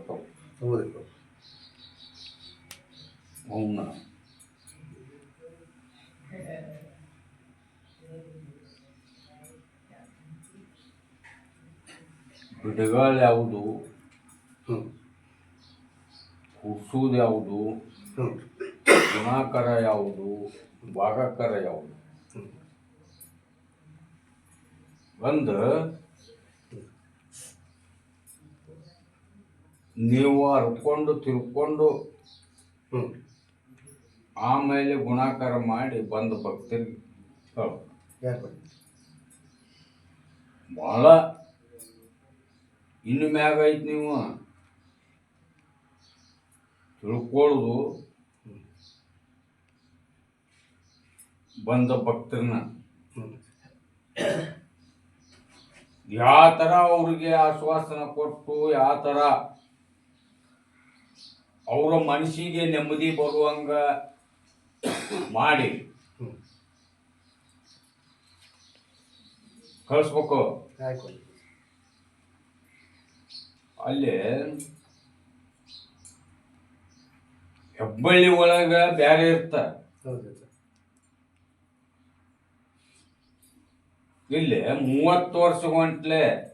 ಗಂಡಾಂತರ ಪ್ರಶ್ನೆ ಬರ್ತಾವ ಹೌದಪ್ಪ ಅವನ್ನ ಬಿಡುಗಾಳ ಯಾವುದು ಹ್ಞೂ ಹುಡ್ಸೋದು ಯಾವುದು ಹ್ಞೂ ಗುಣಾಕಾರ ಯಾವುದು ಭಾಗಾಕಾರ ಯಾವುದು ಹ್ಞೂ ಒಂದು ನೀವು ಹರ್ಕೊಂಡು ತಿರ್ಕೊಂಡು ಆಮೇಲೆ ಗುಣಾಕಾರ ಮಾಡಿ ಬಂದು ಭಕ್ತರಿಗೆ ಹೇಳು. ಭಾಳ ಇನ್ನು ಮ್ಯಾಗ ಐತಿ ನೀವು. ತಿಳ್ಕೊಳ್ಳೋದು. ಬಂದ ಭಕ್ತರನ್ನ. ಯಾವ ಥರ ಅವ್ರಿಗೆ ಆಶ್ವಾಸನ ಕೊಟ್ಟು ಯಾವ ಥರ ಅವರ ಮನಸ್ಸಿಗೆ ನೆಮ್ಮದಿ ಬರುವಂಗ ಮಾಡಿ. ಕಳಿಸ್ಬೇಕು. ಅಲ್ಲಿ ಹೆಬ್ಬಳ್ಳಿ ಒಳಗ ಬ್ಯಾರೆ ಇರ್ತ. ಇಲ್ಲಿ ಮೂವತ್ತು ವರ್ಷ ಗಂಟ್ಲೆ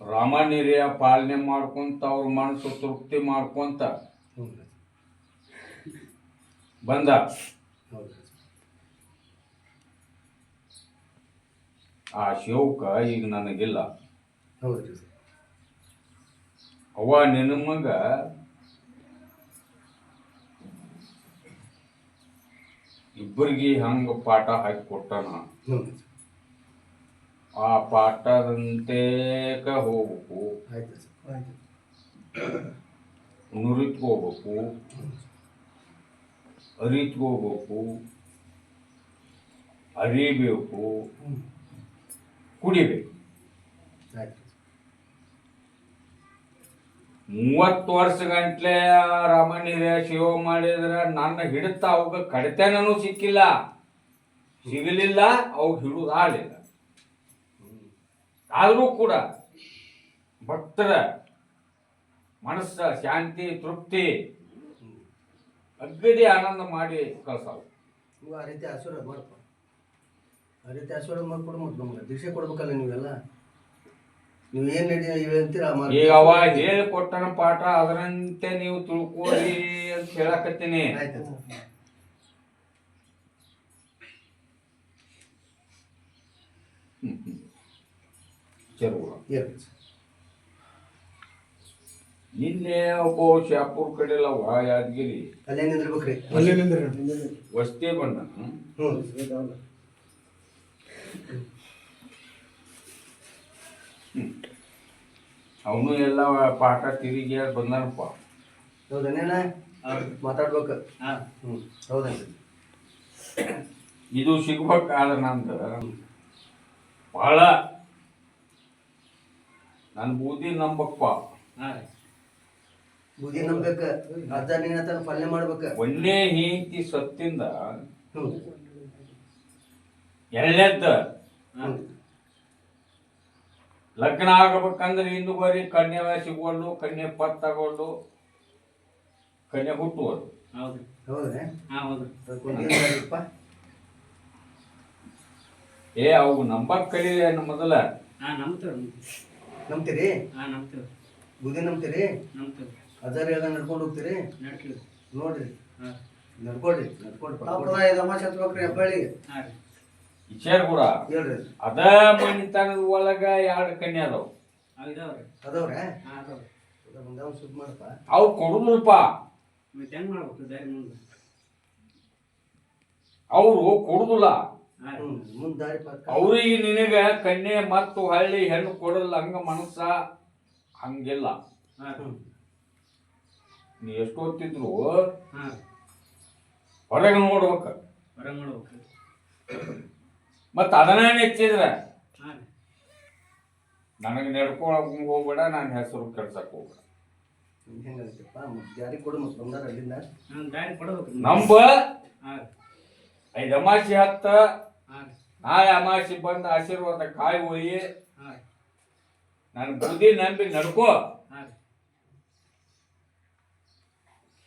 ರಾಮನಿರಿಯ ಪಾಲನೆ ಮಾಡ್ಕೊಂತ ಅವ್ರ ಮನಸ್ಸು ತೃಪ್ತಿ ಮಾಡ್ಕೊಂತ ಬಂದ. ಆ ಶೋಕ ಈಗ ನನಗಿಲ್ಲ. ಅವ ನಿನ್ನ ಮಗ ಇಬ್ಬರಿಗೆ ಹಂಗ ಪಾಠ ಹಾಕಿ ಕೊಟ್ಟನ. ಹ್ಞೂ ಆ ಪಾಠದಂತೆ ಹೋಗಬೇಕು ಆಯ್ತು ಸರ್ ಆಯ್ತು. ನುರಿತ್ಕೋಬೇಕು. ಅರಿತ್ಕೋಬೇಕು. ಅರಿಬೇಕು. ಕುಡಿಬೇಕು. ಮೂವತ್ತು ವರ್ಷ ಗಂಟ್ಲೆ ರಾಮನಿರ ಶಿವ ಮಾಡಿದ್ರೆ ನನ್ನ ಹಿಡಿತ ಅವಾಗ ಕಡಿತನೂ ಸಿಕ್ಕಿಲ್ಲ. ಸಿಗಲಿಲ್ಲ ಅವಾಗ ಹಿಡಿದು ಆಳಿಲ್ಲ ಆದರೂ ಕೂಡ ಭಕ್ತರ ಮನಸ್ಸ ಶಾಂತಿ ತೃಪ್ತಿ ಅಗ್ಗದಿ ಆನಂದ ಮಾಡಿ ಕಳ್ಸಾವು ನೀವು ಆ ರೀತಿ ಆಶೀರ್ವಾದ ಮಾಡಪ್ಪ ಆ ರೀತಿ ಆಶೀರ್ವಾದ ಮಾಡಿಕೊಡ್ ಮತ್ತು ನಮ್ಗೆ ದೀಕ್ಷೆ ಕೊಡ್ಬೇಕಲ್ಲ ನೀವೆಲ್ಲ. ನೀವು ಏನು ನಡಿ ಈಗ ಅವ ಹೇಳಿಕೊಟ್ಟನ ಪಾಠ ಅದರಂತೆ ನೀವು ತಿಳ್ಕೊಳ್ಳಿ ಅಂತ ಹೇಳಕತ್ತೀನಿ. ಆಯ್ತು. ಹೇಳಿ ಸರ್ ನಿನ್ನೆ ಒಬ್ಬ ಶಾಪುರ್ ಕಡೆಲ್ಲವ ಯಾದಗಿರಿ. ಅಲ್ಲೇ ನಿಂದಿರ್ಬೇಕ್ರಿ. ಅಲ್ಲೇ ನಿಂದ್ರಿ ವಸ್ತಿ ಬಂದ ಹ್ಞೂ ಅವನು ಎಲ್ಲ ಪಾಠ ತಿರುಗಿ ಬಂದನಪ್ಪ. ಹೌದನೇನ ಮಾತಾಡ್ಬೇಕು. ಹ್ಞೂ ಹೌದೇನ್ರಿ ಇದು ಸಿಗ್ಬೇಕಾದ್ರೆ ನಂದು. ಬಹಳ ನನ್ನ ಬೂದಿ ನಂಬಪ್ಪ. ಬುದ್ಧಿ ನಂಬಕ ಅಜ್ಜ ನೀನ ತನ್ನ ಪಲ್ಯ ಮಾಡ್ಬೇಕ. ಒಂದೇ ಹೆಂಡತಿ ಸತ್ತಿಂದ ಎಳ್ಳೆದ್ದ ಲಗ್ನ ಆಗಬೇಕಂದ್ರೆ ಇಂದು ಬರಿ ಕನ್ಯೆ ಸಿಗೋದು ಕನ್ಯೆ ಪತ್ ತಗೊಂಡು ಕನ್ಯೆ ಹುಟ್ಟುವುದು ಹೌದು. ಹೌದ್ರಿ? ಹಾ ಹೌದು. ಅದಕ್ಕೊಂದು ಏನ್ ಮಾಡಿರಪ್ಪ ಏ ಅವು ನಂಬಕ್ ಕಲೀಲಿ ಮೊದಲ. ನಂಬ್ತೀರಿ? ಹಾಂ ನಂಬ್ತೇವೆ. ಬುದ್ಧಿ ನಂಬ್ತೀರಿ? ನಂಬ್ತೇವೆ. ಅಜ್ಜಾರ್ ಹೇಳ್ದ ನಡ್ಕೊಂಡು ಹೋಗ್ತೀರಿ? ನಡ್ತೀವಿ. ನೋಡ್ರಿ. ನಡ್ಕೊಳ್ರಿ ನಡ್ಕೊಡ್ರಿ ನಡ್ಕೊಡ್ರಿ ಸಂಪ್ರದಾಯ ತಮಾಷೆ ಹತ್ಬೇಕ್ರಿ ಹೆಬ್ಬಳ್ಳಿಗೆ ಹಾಂ ರೀ. ವಿಚಾರ ಕೂಡ ಹೇಳ್ರಿ. ಅದ ಮನಿತನದ ಒಳಗ ಎರಡು ಕನ್ಯೆ ಅದಾವ. ಅವ್ ಇದಾವ್ರಿ ಅದವ್ರೆ? ಹಾಂ ಅದಾವ್ರಿ ಸುದ್ದಿ ಮಾಡಪ್ಪ. ಅವು ಕೊಡುದಿಲ್ಲಪ್ಪ ಮತ್ತೆ ಹೆಂಗೆ ಮಾಡ್ಬೇಕು ದಾರಿ ಮುಂದೆ? ಅವರು ಕೊಡುದಿಲ್ಲ. ಅವ್ರಿಗೆ ನಿನಗ ಕನ್ಯೆ ಮತ್ತು ಹಳ್ಳಿ ಹೆಣ್ಣು ಕೊಡಲ್ಲ ಹಂಗ ಮನಸ್ಸ? ಹಂಗಿಲ್ಲ. ನೀ ಎಷ್ಟು ಓದ್ತಿದ್ರು ಹೊರಗೆ ನೋಡ್ಬೇಕ. ಮತ್ತ ಅದನ್ನ ನೆಚ್ಚಿದ್ರ ನನಗೆ ನಡ್ಕೊಳಕ್ ಹೋಗ್ಬೇಡ ನಾನು ಹೆಸರು ಕೆಡ್ಸಕ್ ಹೋಗ್ಬೇಡ. ನಂಬ? ಹಾ. ಐದು ಅಮಾಸಿ ಹತ್ತ. ನಾಳೆ ಅಮಾಸಿ ಬಂದು ಆಶೀರ್ವಾದ ಕಾಯಿ ಒಯ್ಯಿ ನಾನು ನನ್ನ ಬುದ್ಧಿ ನಂಬಿ ನಡ್ಕೋ.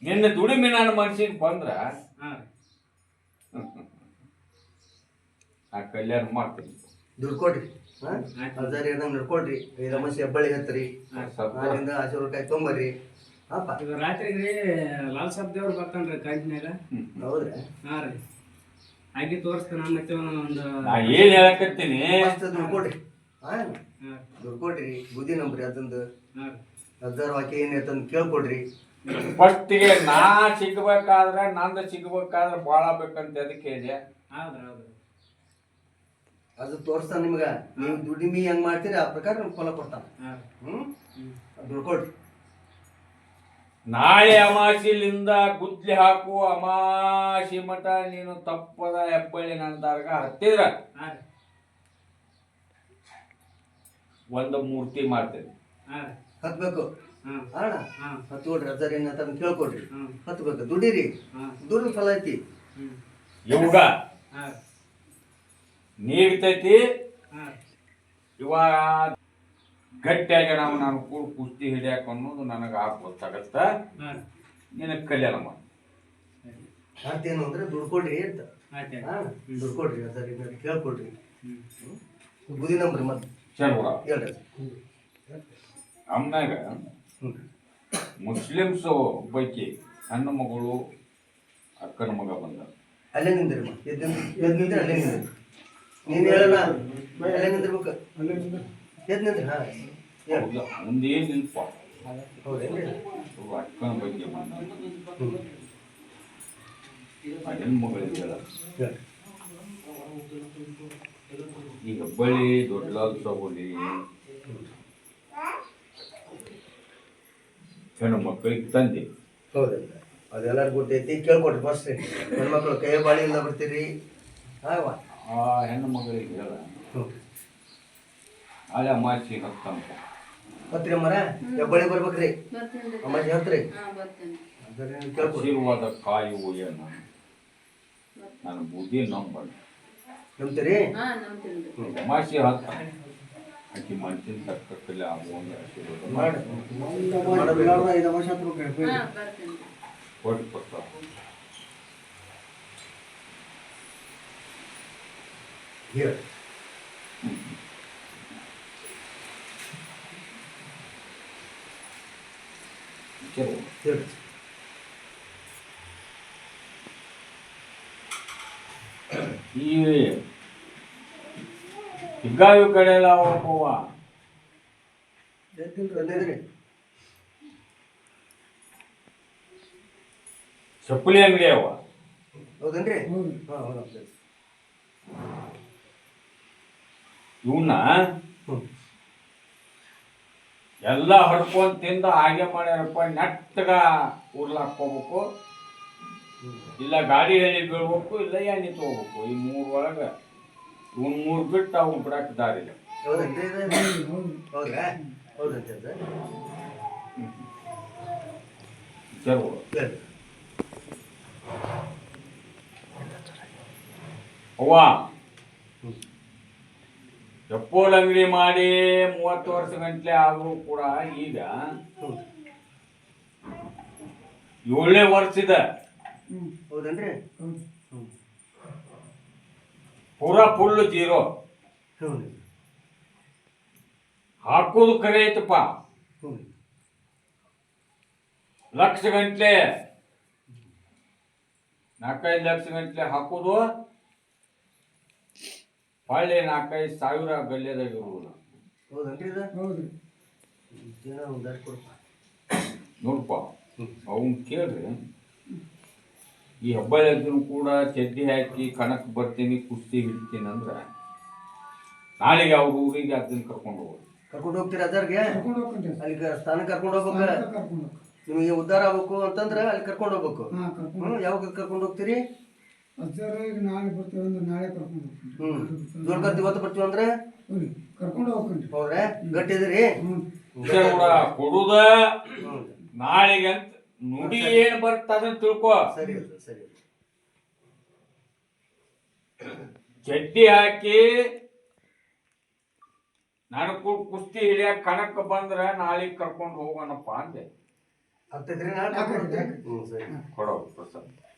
ನಿನ್ನ ದುಡಿಮೆ ನನ್ನ ಮನ್ಸಿಗೆ ಬಂದ್ರ ಹಾಂ ಆ ಕಲ್ಯಾಣ ಮಾಡ್ತೀನಿ. ದುಡ್ಡು ಕೊಡ್ರಿ ಹಾಂ ಹಜಾರ್ ಏನಂಗೆ ನಡ್ಕೊಳ್ರಿ. ಈ ಅಮಾಸೆ ಹೆಬ್ಬಳ್ಳಿ ಹತ್ತರಿ. ಅದರಿಂದ ಅಲ್ಲಿಂದ ಆಶೀರ್ವಾದ ತೊಂಬರ್ರಿ. ಅಪ್ಪ ಈಗ ರಾತ್ರಿಗೆ ರೀ ಲಾಲ್ ಸಾಬ್ ದೇವ್ರು ಬರ್ತಾನ್ರಿ ಕಂಟಿನ್ಯಾಗ ಹೌದ್ರಿ. ಹಾಂ ರೀ. ಆಗಿ ತೋರಿಸ್ತಾನ ಮತ್ತೆ ಒಂದು ನಾ ಏನ್ ಹೇಳಕತ್ತೀನಿ? ದುಡ್ಡು ಕೊಡ್ರಿ ದುಡ್ಡು ಕೊಡ್ರಿ ಬುದ್ಧಿ ನಂಬ್ರಿ ಅದೊಂದು. ಅದರ ವಾಕಿ ಏನ್ ವಾಕ್ಯ ಏನೈತಂದು ಕೇಳ್ಕೊಡ್ರಿ. ಫಸ್ಟಿಗೆ ನಾ ಸಿಗ್ಬೇಕಾದ್ರೆ ನಂದು ಸಿಗ್ಬೇಕಾದ್ರೆ ಭಾಳ ಬೇಕಂತ ಅದಕ್ಕೆ ಇದೆ ಅದು ತೋರಿಸ್ತಾನ ನಿಮ್ಗೆ. ನೀವು ದುಡಿಮೆ ಹೆಂಗ್ ಮಾಡ್ತೀರಿ ಆ ಪ್ರಕಾರ ನಿಮ್ಗೆ ಫಲ ಕೊಡ್ತಾನ. ಹ್ಮ್? ದುಡ್ಡು ಕೊಡ್ರಿ ನಾಳೆ ಅಮಾಸಿಲಿಂದ ಗುದ್ಲಿ ಹಾಕು ಅಮಾಸಿ ಮಠ ನೀನು ತಪ್ಪದ ಹೆಬ್ಬಳ್ಳಿ ನನ್ನ ದರ್ಗ ಹತ್ತಿದ್ರ? ಹಾಂ ಒಂದು ಮೂರ್ತಿ ಮಾಡ್ತೇನೆ. ಹತ್ಬೇಕು? ಹಾಂ. ಅಣ್ಣ ಹಾಂ. ಹತ್ತು ಕೊಡ್ರಿ ಹಜಾರ್ ಏನಂತ ಕೇಳ್ಕೊಡ್ರಿ. ಹಾಂ. ಹತ್ಬೇಕು ದುಡೀರಿ. ಹಾಂ. ದುಡ್ಡು ಫಲ ಐತಿ ಯೋಗ. ಇವಾಗ ಹಾಂ ನೀಗ್ತೈತಿ ಹಾಂ. ಇವಾಗ ಗಟ್ಟಿಯಾಗಿ ನಾವು ನಾನು ಕೂಡ ಕುಸ್ತಿ ಹಿಡಿಯಾಕ ಅನ್ನೋದು ನನಗೆ ಆಗ ಗೊತ್ತಾಗತ್ತ. ನಿನ ನಿನಗೆ ಕಲ್ಯಾಣ ಮಾಡಿ. ಮತ್ತೇನು ಅಂದ್ರೆ ದುಡ್ಡು ಕೊಡ್ರಿ ಅಂತ. ಆಯ್ತು ಹಾ ದುಡ್ಡು ಕೊಡ್ರಿ ಹಜಾರ್ ಏನಾದ್ರು ಕೇಳ್ಕೊಡ್ರಿ. ಬುದ್ಧಿ ನಂಬ್ರಿ ಮತ್ತೆ. ಹೇಳ್ರಿ. ಅಮ್ಮನಾಗ ಹ್ಞೂ ಮುಸ್ಲಿಮ್ಸ್ ಬಗ್ಗೆ ಹೆಣ್ಣು ಮಗಳು ಅಕ್ಕನ ಮಗ ಬಂದ. ಅಲ್ಲೇ ನಿಂದ್ರಿ ಎದ್ದು ನಿಂತ್ರಿ ಅಲ್ಲೇ ನಿಂದ್ರಿ. ನೀನು ಹೇಳಲ್ಲ. ಅಲ್ಲೇ ನಿಂದಿರ್ಬೇಕು ಅಲ್ಲೇ ನಿಂದ್ರಿ. ಹಾಂ. ಹೇಳಿ ಹೌದಾ? ಮುಂದೇನು ನಿಲ್ಪ ಹೌದೇನ್ರಿ ಅಕ್ಕನ ಬಗ್ಗೆ ಹೆಣ್ಣು ಈ ಹೆಬ್ಬಳ್ಳಿ ಮಕ್ಕಳಿಗೆ ತಂದೆ. ಹೌದಲ್ಲ ಅದೆಲ್ಲರಿಗೂ ಗೊತ್ತೈತಿ ಕೇಳ್ಕೊಡ್ರಿ ಫಸ್ಟ್ ಹೆಣ್ಮಕ್ಳು ಕೈ ಬಾಳಿಲ್ಲ ಬರ್ತೀರಿ ಆ ಹೆಣ್ಣು ಮಗಳಿಗೆ ಹೇಳ ಹಳೆ ಅಮಾಸಿ ಹತ್ತಂತ. ಬರ್ತೀರಿ ಅಮ್ಮರ ಹೆಬ್ಬಳ್ಳಿ ಬರ್ಬೇಕ್ರಿ. ಬರ್ತೀನಿ ಅಮ್ಮಾಜಿ ಹತ್ರಿ ಹಾ ಬರ್ತೀನಿ. ಅದನ್ನ ಕೇಳ್ಕೊಡ್ರಿ ಆಶೀರ್ವಾದ ಕಾಯುವು ಏನು ನನ್ನ ಬುದ್ಧಿ ನಂಬಲ್ಲ. ನಂಬ್ತೀರಿ? ಅಮಾಸಿ ಹತ್ತ. ಆಕಿ ಮನ್ಸಿನ ತಕ್ಕಲ್ಲಿ ಆಗುವಂಗೆ ಕೊಟ್ಟು ಕೊಡ್ತಾವ ಹೇಳಿ ಚಲೋ ಹೇಳಿ. ಈ ಹಿಗ್ಗಾಯು ಕಡೆ ಎಲ್ಲ ಹೋಗುವ. ಚಪ್ಪಲಿ ಅಂಗಡಿ ಅವ. ಹೌದೇನ್ರಿ? ಇವನ್ನ ಹ್ಞೂ ಎಲ್ಲ ಹೊಡ್ಕೊಂಡು ತಿಂದು ಹಾಗೆ ಮಾಡ್ಯಾರಪ್ಪ ನೆಟ್ಟಗ ಉರ್ಲಾಕ್ಕೋಬೇಕು ಇಲ್ಲ ಗಾಡಿ ಹೇಳಿ ಬೀಳ್ಬೇಕು ಇಲ್ಲ ಎಣ್ಣೆ ತಗೋಬೇಕು. ಈ ಮೂರ್ ಒಳಗ ಇವ್ನ ಮೂರ್ ಬಿಟ್ಟು ಅವ್ನು ಬಿಡಕ್ ದಾರಿ ಅವ್ವ. ಚಪ್ಪಲ್ ಅಂಗಡಿ ಮಾಡಿ ಮೂವತ್ತು ವರ್ಷ ಗಂಟ್ಲೆ ಆದ್ರೂ ಕೂಡ ಈಗ ಏಳನೇ ವರ್ಷದ ಹೌದೇನ್ರಿ? ಪೂರಾ ಫುಲ್ ಜೀರೋ ಹ್ಞೂ ಹಾಕೋದು ಕರೆ ಐತಪ್ಪ. ಹ್ಞೂ ಲಕ್ಷ ಗಂಟ್ಲೆ. ನಾಲ್ಕೈದು ಲಕ್ಷ ಗಂಟ್ಲೆ ಹಾಕೋದು. ಹೊಳ್ಳಿ ನಾಲ್ಕೈದು ಸಾವಿರ ಬೆಲ್ಲದಾಗ ಇರುವುದು ಇದು? ಹೌದು. ನೋಡಪ್ಪ ಅವನ್ ಕೇಳ್ರಿ. ಈ ಹೆಬ್ಬಳ್ಳಿ ಕೂಡ ಚಡ್ಡಿ ಹಾಕಿ ಕಣಕ್ ಬರ್ತೀನಿ ಕುಸ್ತಿ ಹಿಡ್ತೀನಿ ಅಂದ್ರೆ ನಾಳೆಗೆ ಅವ್ರ ಊರಿಗೆ ಅದನ್ನ ಕರ್ಕೊಂಡು ಹೋಗೋದು. ಕರ್ಕೊಂಡು ಹೋಗ್ತೀರಾ ಅದರ್ಗೆ ಅಲ್ಲಿ ಸ್ಥಾನ ಕರ್ಕೊಂಡು ಹೋಗ್ಬೇಕು? ನಿಮಗೆ ಉದ್ಧಾರ ಆಗ್ಬೇಕು ಅಂತಂದ್ರೆ ಅಲ್ಲಿ ಕರ್ಕೊಂಡು ಹೋಗ್ಬೇಕು. ಹ್ಞೂ ಯಾವಾಗ ಕರ್ಕೊಂಡು ಹೋಗ್ತೀರಿ? ನಾಳೆ ಬರ್ತೇವೆ ಅಂದ್ರೆ ನಾಳೆ ಕರ್ಕೊಂಡು ಹೋಗ್ತೀನಿ. ಹ್ಞೂ ಜೋಡ್ಕಂತ ಇವತ್ತು ಬರ್ತೀವಿ ಅಂದ್ರೆ? ಹೋಗ್ರಿ ಕರ್ಕೊಂಡು ಹೋಗ್ತೀನಿ. ಹೌದ್ರಾ? ಗಟ್ಟಿ ಇದೀರಿ ಕೊಡುದ. ನಾಳೆಗೆ ಅಂತ ನುಡಿ ಏನ್ ಬರ್ತದ ಅದನ್ನ ತಿಳ್ಕೊ. ಸರಿ ಸರಿ. ಚಡ್ಡಿ ಹಾಕಿ ನಾನು ಕು- ಕುಸ್ತಿ ಹಿಡಿಯ ಕಣಕ್ ಬಂದ್ರ ನಾಳೆಗ್ ಕರ್ಕೊಂಡು ಹೋಗೋಣಪ್ಪ ಅಂದೆ. ಹತ್ತೈತ್ರಿ ನಾಳೆ ಸರಿ. ಕೊಡೋ ಪ್ರಸಾದ್.